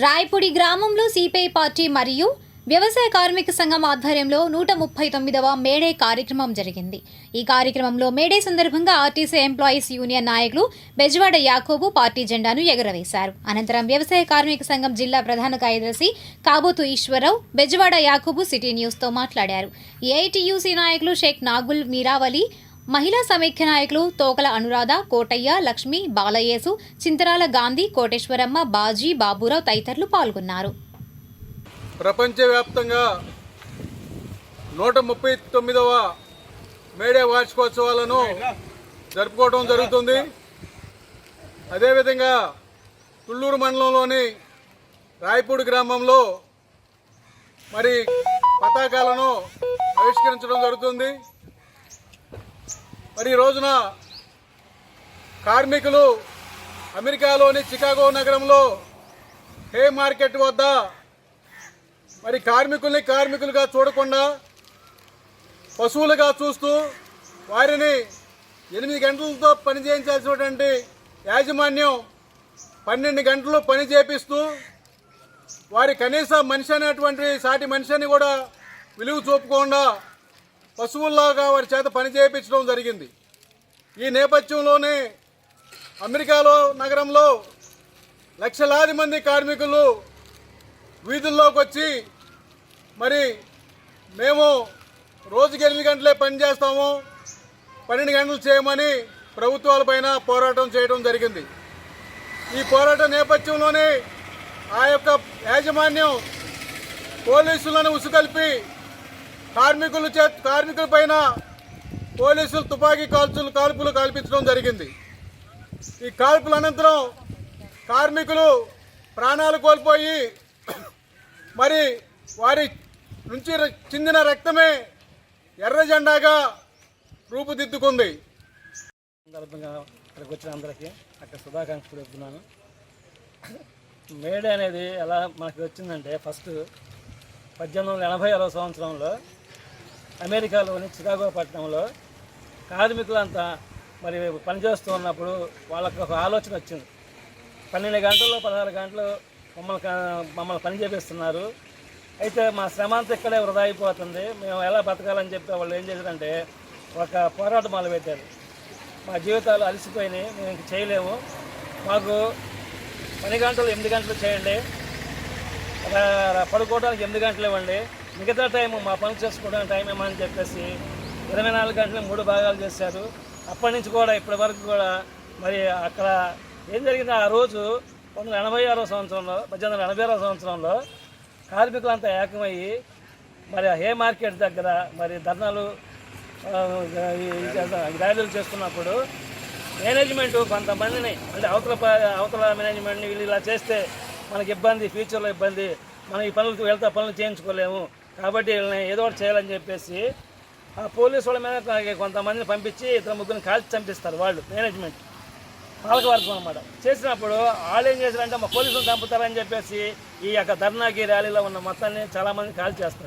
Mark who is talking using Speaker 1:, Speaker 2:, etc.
Speaker 1: రాయపూడి గ్రామంలో CPI party మరియు వ్యవసాయ కార్మిక సంఘం ఆధ్వర్యంలో నూట ముప్పై తొమ్మిదవ మేడే కార్యక్రమం జరిగింది. ఈ కార్యక్రమంలో మేడే సందర్భంగా ఆర్టీసీ ఎంప్లాయీస్ యూనియన్ నాయకులు బెజవాడ యాకోబు పార్టీ జెండాను ఎగురవేశారు. అనంతరం వ్యవసాయ కార్మిక సంఘం జిల్లా ప్రధాన కార్యదర్శి కాబోతు ఈశ్వరరావు బెజవాడ యాకోబు సిటీ న్యూస్తో మాట్లాడారు. ఏఐటీయూసీ నాయకులు షేక్ నాగుల్ మీరావలి మహిళా సమైక్య నాయకులు తోకల అనురాధ కోటయ్య లక్ష్మి బాలయేసు చింతరాల గాంధీ కోటేశ్వరమ్మ బాజీ బాబురావు తదితరులు పాల్గొన్నారు.
Speaker 2: ప్రపంచవ్యాప్తంగా నూట ముప్పై తొమ్మిదవ మేడే వార్షికోత్సవాలను జరుపుకోవడం జరుగుతుంది. అదేవిధంగా తుళ్ళూరు మండలంలోని రాయపూడి గ్రామంలో మరి పతాకాలను ఆవిష్కరించడం జరుగుతుంది. మరి ఈ రోజున కార్మికులు అమెరికాలోని చికాగో నగరంలో హే మార్కెట్ వద్ద మరి కార్మికుల్ని కార్మికులుగా చూడకుండా పశువులుగా చూస్తూ వారిని ఎనిమిది గంటలతో పని చేయించాల్సినటువంటి యాజమాన్యం పన్నెండు గంటలు పని చేపిస్తూ వారి కనీస మనిషి అనేటువంటి సాటి మనిషిని కూడా విలువ చూపకుండా పశువుల్లాగా వారి చేత పని చేయించడం జరిగింది. ఈ నేపథ్యంలోనే అమెరికాలో నగరంలో లక్షలాది మంది కార్మికులు వీధుల్లోకి వచ్చి మరి మేము రోజుకి ఎనిమిది గంటలే పని చేస్తాము పన్నెండు గంటలు చేయమని ప్రభుత్వాలపైన పోరాటం చేయడం జరిగింది. ఈ పోరాట నేపథ్యంలోనే ఆ యొక్క యాజమాన్యం పోలీసులను ఉసుకల్పి కార్మికులు చే కార్మికుల పైన పోలీసులు తుపాకీ కాల్చులు కాల్పులు కాల్పించడం జరిగింది. ఈ కాల్పుల అనంతరం కార్మికులు ప్రాణాలు కోల్పోయి మరి వారి నుంచి ర- చిందిన రక్తమే ఎర్ర జెండాగా రూపుదిద్దుకుంది.
Speaker 3: సందర్భంగా ఇక్కడికి వచ్చిన అందరికీ అక్కడ శుభాకాంక్షలు చెప్తున్నాను. మేడే అనేది ఎలా మనకి వచ్చిందంటే ఫస్ట్ పద్దెనిమిది వందల ఎనభై ఆరో సంవత్సరంలో అమెరికాలోని చికాగో పట్టణంలో కార్మికులంతా మరి పనిచేస్తూ ఉన్నప్పుడు వాళ్ళకు ఒక ఆలోచన వచ్చింది. పన్నెండు గంటలు పదహారు గంటలు మమ్మల్ని మమ్మల్ని పని చేపిస్తున్నారు. అయితే మా శ్రమ అంతా ఇక్కడే వృధా అయిపోతుంది. మేము ఎలా బతకాలని చెప్పి వాళ్ళు ఏం చేశారంటే ఒక పోరాటం మొదలుపెట్టారు మా జీవితాలు అలసిపోయినాయి. మేము ఇంక చేయలేము. మాకు పని గంటలు ఎనిమిది గంటలు చేయండి. రా- పడుకోవడానికి ఎనిమిది గంటలు ఇవ్వండి. మిగతా టైం మా పనులు చేసుకోవడానికి టైం ఏమని చెప్పేసి ఇరవై నాలుగు గంటలు మూడు భాగాలు చేశారు. అప్పటి నుంచి కూడా ఇప్పటి వరకు కూడా మరి అక్కడ ఏం జరిగింది ఆ రోజు పంతొమ్మిది ఎనభై ఆరో సంవత్సరంలో పద్దెనిమిది వందల ఎనభై ఆరో సంవత్సరంలో కార్మికులంతా ఏకమయ్యి మరి ఆ హే మార్కెట్ దగ్గర మరి ధర్నాలు ర్యాలీలు చేస్తున్నప్పుడు మేనేజ్మెంట్ కొంతమందిని అంటే అవతల అవతల మేనేజ్మెంట్ని వీళ్ళు ఇలా చేస్తే మనకి ఇబ్బంది ఫ్యూచర్లో ఇబ్బంది మనం ఈ పనులు వెళ్తా పనులు చేయించుకోలేము కాబట్టి వీళ్ళని ఏదో ఒకటి చేయాలని చెప్పేసి ఆ పోలీసు వాళ్ళ మీద కొంతమందిని పంపించి ఇతర ముగ్గురిని కాల్చి చంపిస్తారు వాళ్ళు మేనేజ్మెంట్ పాలకవర్గం అనమాట చేసినప్పుడు వాళ్ళు ఏం చేశారంటే మా పోలీసులు చంపుతారని చెప్పేసి ఈ యొక్క ధర్నాకి ర్యాలీలో ఉన్న మొత్తాన్ని చాలామంది కాల్ చేస్తారు